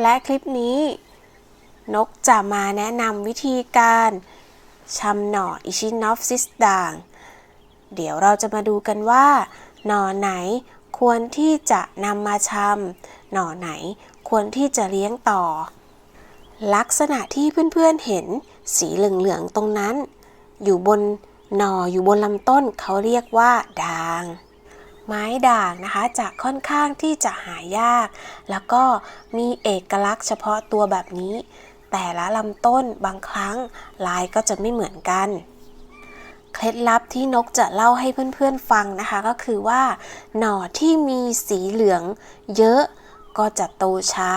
และคลิปนี้ นกจะมาแนะนำวิธีการชำหน่ออิชินอฟซิสด่าง เดี๋ยวเราจะมาดูกันว่า หน่อไหนควรที่จะนำมาชำหน่อไหนควรที่จะเลี้ยงต่อ ลักษณะที่เพื่อนๆเห็นสีเหลืองๆตรงนั้น อยู่บนหน่ออยู่บนลำต้นเขาเรียกว่าด่าง ไม้ด่างนะคะจะค่อนข้างที่จะหายาก แล้วก็มีเอกลักษณ์เฉพาะตัวแบบนี้ แต่ละลำต้นบางครั้งลายก็จะไม่เหมือนกัน เคล็ดลับที่นกจะเล่าให้เพื่อนๆฟังนะคะ ก็คือว่า หน่อที่มีสีเหลืองเยอะก็จะโตช้า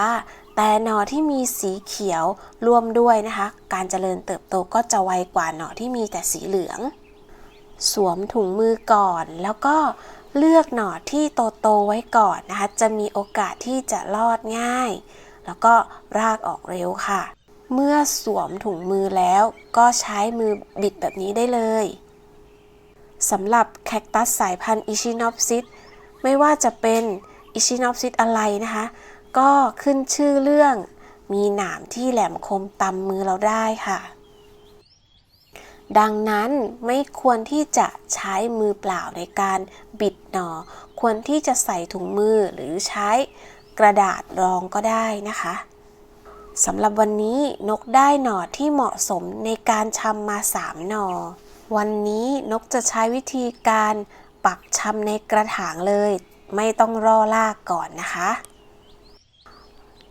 แต่หน่อที่มีสีเขียวร่วมด้วยนะคะ การเจริญเติบโตก็จะไวกว่าหน่อที่มีแต่สีเหลือง สวมถุงมือก่อนแล้วก็ เลือกหน่อที่โตๆไว้ก่อนนะคะ จะมีโอกาสที่จะรอดง่าย แล้วก็รากออกเร็วค่ะ เมื่อสวมถุงมือแล้วก็ใช้มือบิดแบบนี้ได้เลยสำหรับแคคตัสสายพันธุ์อิชินอปซิสไม่ว่าจะเป็นอิชินอปซิสอะไรนะคะ ก็ขึ้นชื่อเรื่องมีหนามที่แหลมคมตำมือเราได้ค่ะ ดังนั้นไม่ควรที่จะใช้มือเปล่าในการบิดหนอ ควรที่จะใส่ถุงมือหรือใช้กระดาษรองก็ได้นะคะสำหรับวันนี้นกได้หนอที่เหมาะสมในการชำมา3หนอ วันนี้นกจะใช้วิธีการปักชำในกระถางเลย ไม่ต้องรอลากก่อนนะคะ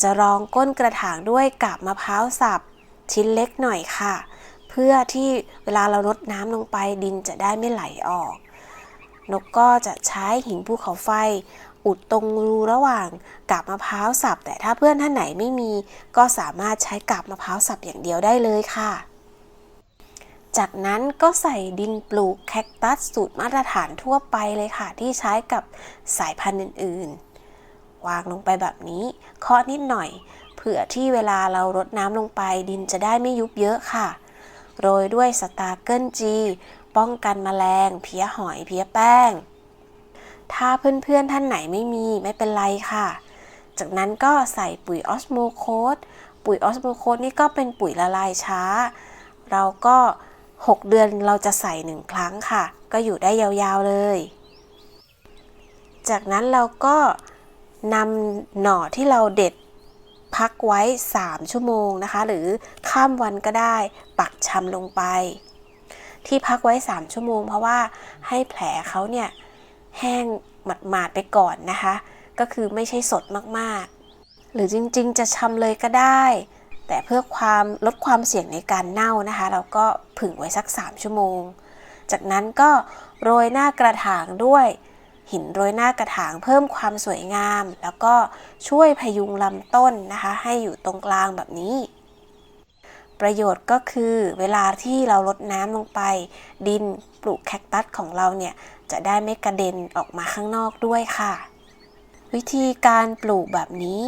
จะรองก้นกระถางด้วยกาบมะพร้าวสับชิ้นเล็กหน่อยค่ะ พื่อที่เวลาเรารดน้ำลงไปดินจะได้ไม่ไหลออก นกก็จะใช้หินภูเขาไฟ อุดตรงรูระหว่างกาบมะพร้าวสับ แต่ถ้าเพื่อนท่านไหนไม่มี ก็สามารถใช้กาบมะพร้าวสับอย่างเดียวได้เลยค่ะ จากนั้นก็ใส่ดินปลูกแคคตัสสูตรมาตรฐานทั่วไปเลยค่ะ ที่ใช้กับสายพันธุ์อื่น ๆ วางลงไปแบบนี้เคาะนิดหน่อย เผื่อที่เวลาเรารดน้ำลงไปดินจะได้ไม่ยุบเยอะค่ะ โรยด้วยสตาร์เกิลจี ป้องกันแมลง เพี้ยหอยเพี้ยแป้ง ถ้าเพื่อนๆท่านไหนไม่มีไม่เป็นไรค่ะ จากนั้นก็ใส่ปุ๋ยออสโมโคสปุ๋ยออสโมโคสนี่ก็เป็นปุ๋ยละลายช้า เราก็ 6 เดือนเราจะใส่หนึ่งครั้งค่ะ ก็อยู่ได้ยาวๆเลย จากนั้นเราก็นำหน่อที่เราเด็ด พักไว้ 3 ชั่วโมงนะคะ หรือข้ามวันก็ได้ ปักชำลงไป ที่พักไว้ 3 ชั่วโมง เพราะว่าให้แผลเขาเนี่ยแห้งหมาดๆไปก่อนนะคะ ก็คือไม่ใช่สดมากๆ หรือจริงๆ จะชำเลยก็ได้ แต่เพื่อความลดความเสี่ยงในการเน่านะคะ เราก็ผึ่งไว้สัก 3 ชั่วโมง จากนั้นก็โรยหน้ากระถางด้วย หินโรยหน้ากระถางเพิ่มความสวยงาม แล้วก็ช่วยพยุงลำต้นนะคะ ให้อยู่ตรงกลางแบบนี้ ประโยชน์ก็คือเวลาที่เราลดน้ำลงไป ดินปลูกแคคตัสของเราเนี่ย จะได้ไม่กระเด็นออกมาข้างนอกด้วยค่ะ วิธีการปลูกแบบนี้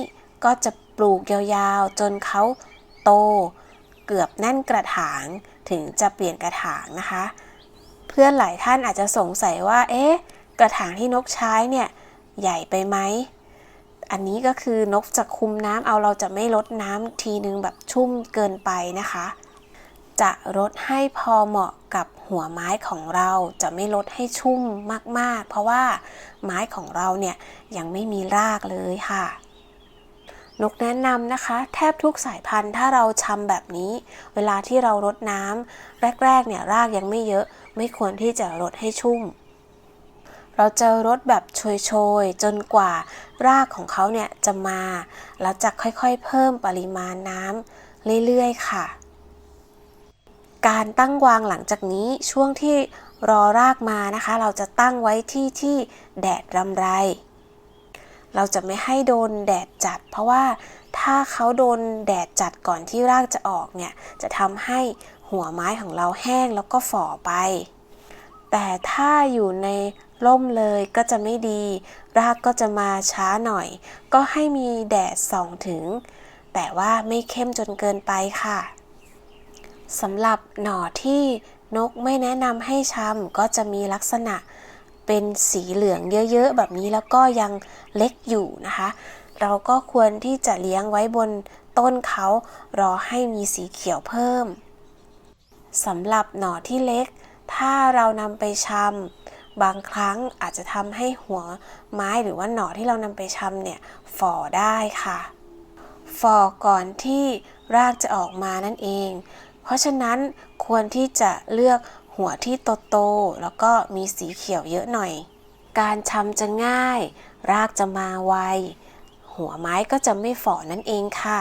ก็จะปลูกยาวๆ จนเขาโต เกือบแน่นกระถางถึงจะเปลี่ยนกระถางนะคะ เพื่อนหลายท่านอาจจะสงสัยว่าเอ๊ะ กระถางที่นกใช้เนี่ยใหญ่ไปไหม อันนี้ก็คือนกจะคุมน้ำเอาเราจะไม่ลดน้ำทีนึงแบบชุ่มเกินไปนะคะ จะลดให้พอเหมาะกับหัวไม้ของเราจะไม่ลดให้ชุ่มมากๆ เพราะว่าไม้ของเราเนี่ยยังไม่มีรากเลยค่ะ นกแนะนำนะคะ แทบทุกสายพันธุ์ถ้าเราชำแบบนี้ เวลาที่เรารดน้ำแรกๆเนี่ยรากยังไม่เยอะ ไม่ควรที่จะรดให้ชุ่ม เราจะรดแบบโชยๆ จนกว่ารากของเขาเนี่ยจะมา แล้วจะค่อยๆ เพิ่มปริมาณน้ำเรื่อยๆ ค่ะ การตั้งวางหลังจากนี้ช่วงที่รอรากมานะคะ เราจะตั้งไว้ที่ที่แดดรำไร เราจะไม่ให้โดนแดดจัด เพราะว่าถ้าเขาโดนแดดจัดก่อนที่รากจะออกเนี่ย จะทำให้หัวไม้ของเราแห้งแล้วก็ฝ่อไป แต่ถ้าอยู่ในร่มเลยก็จะไม่ดี รากก็จะมาช้าหน่อย ก็ให้มีแดดส่องถึง แต่ว่าไม่เข้มจนเกินไปค่ะสำหรับหน่อที่นกไม่แนะนำให้ชำก็จะมีลักษณะเป็นสีเหลืองเยอะๆ แบบนี้แล้วก็ยังเล็กอยู่นะคะ เราก็ควรที่จะเลี้ยงไว้บนต้นเขารอให้มีสีเขียวเพิ่มสำหรับหน่อที่เล็ก ถ้าเรานำไปชำบางครั้งอาจจะทำให้หัวไม้หรือว่าหน่อที่เรานำไปชำเนี่ยฝ่อได้ค่ะฝ่อก่อนที่รากจะออกมานั่นเอง เพราะฉะนั้นควรที่จะเลือกหัวที่โตๆแล้วก็มีสีเขียวเยอะหน่อย การชำจะง่าย รากจะมาไว หัวไม้ก็จะไม่ฝ่อนั่นเองค่ะ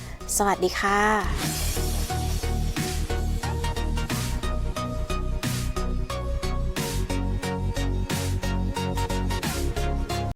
สวัสดีค่ะ